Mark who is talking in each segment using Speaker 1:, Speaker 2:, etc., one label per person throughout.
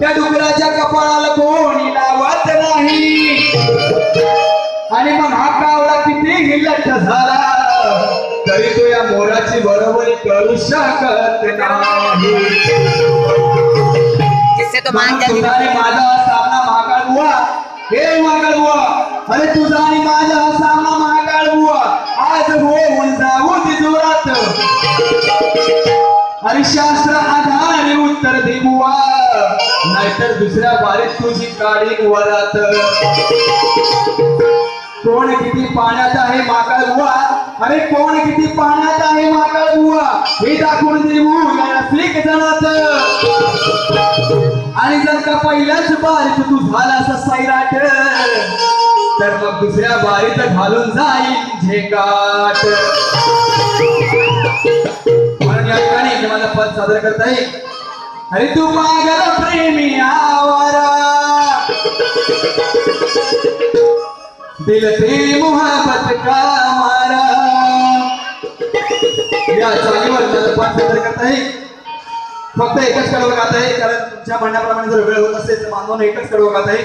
Speaker 1: त्या डुकराच्या कपाळाला कोणी लावत नाही. आणि मग हा कावळा किती हिल्लट झाला तरी तो या मोराची बरोबरी करू शकत नाही. माझा हा सामना महाकाळ बुवा. हे महाकाळ बुवा. अरे तुझा आणि माझा हा सामना महाकाळ बुवा. आज होऊन जाऊ दे जोरात अरे शास्त्र आधारे उत्तर दे बुवा. नाहीतर दुसऱ्या बारीत तुझी काळी वरात. कोण किती पाण्यात आहे माकाळ बुवा? अरे कोण किती पाण्यात आहे माकाळ बुवा? हे दाखवून देऊ या जणात आणि जर का पहिल्याच बारीत तू झाला असा सैराट तर मग दुसऱ्या बारीत घालून जाईल झेकाट मी सादर करत आहे. अरे तू पागल प्रेमी आवारा. दिल ते मोहब्बत का मारा. या चालीवर माझं सादर करत आहे. फक्त एकच कडव गात आहे कारण तुमच्या म्हणण्याप्रमाणे जर वेळ होत असेल तर मानवानं एकच कडव गात आहे.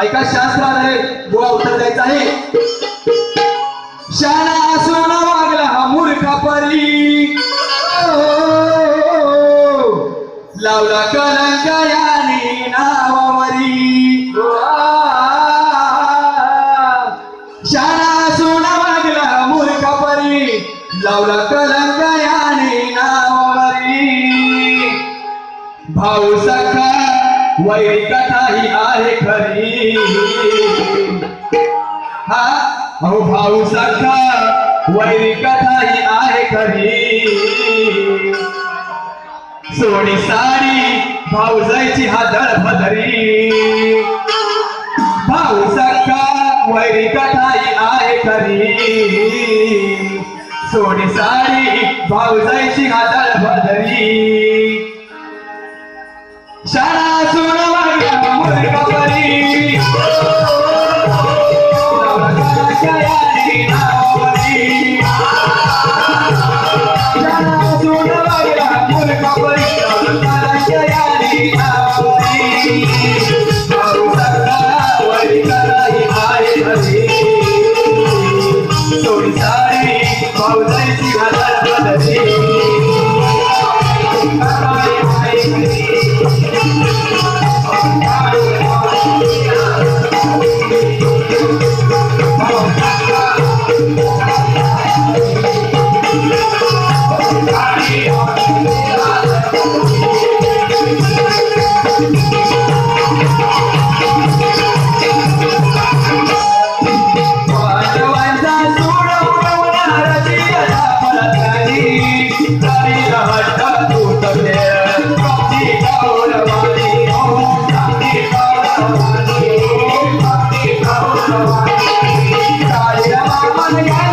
Speaker 1: ऐका शास्त्र आहे गोळा उतर द्यायचा आहे. शाळा असून शाळा असून वागला हा मूर्खा परी. लावला कलंक याने नावावरी. भाऊ सखा वैरी कथा ही आहे खरी हा अहो भाऊ सखा वैरी कथा ही आहे खरी सोडी साडी भाऊ जायची हा दळभदरी भाऊ सखा वैरी कथाई आहे खरी. सोडी साडी भाऊ जायची हा दळभदरी शाळा I got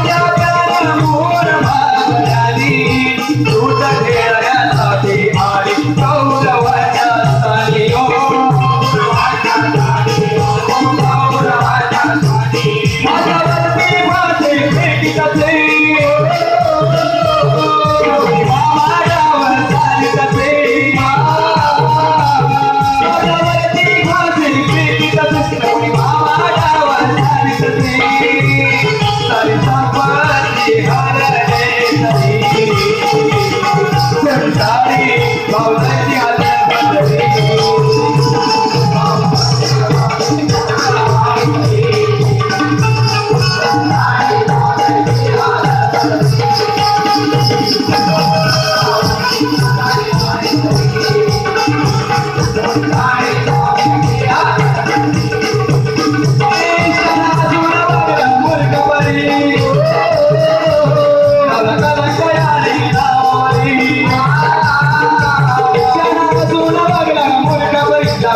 Speaker 1: Thank you.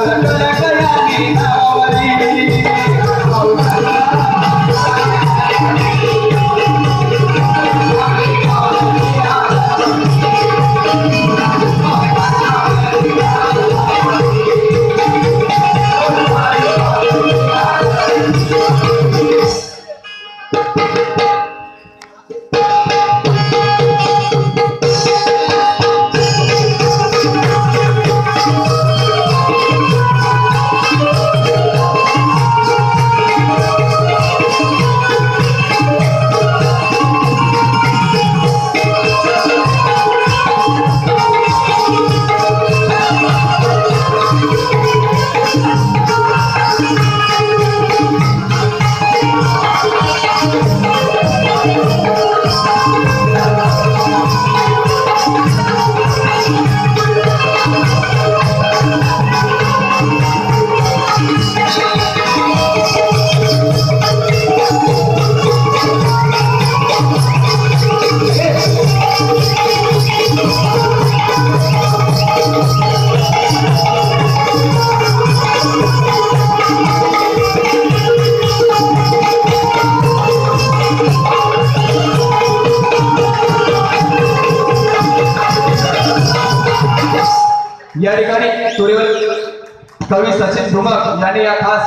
Speaker 1: Thank you. या ठिकाणी तुरीवर कवी सचिन धुमक यांनी या खास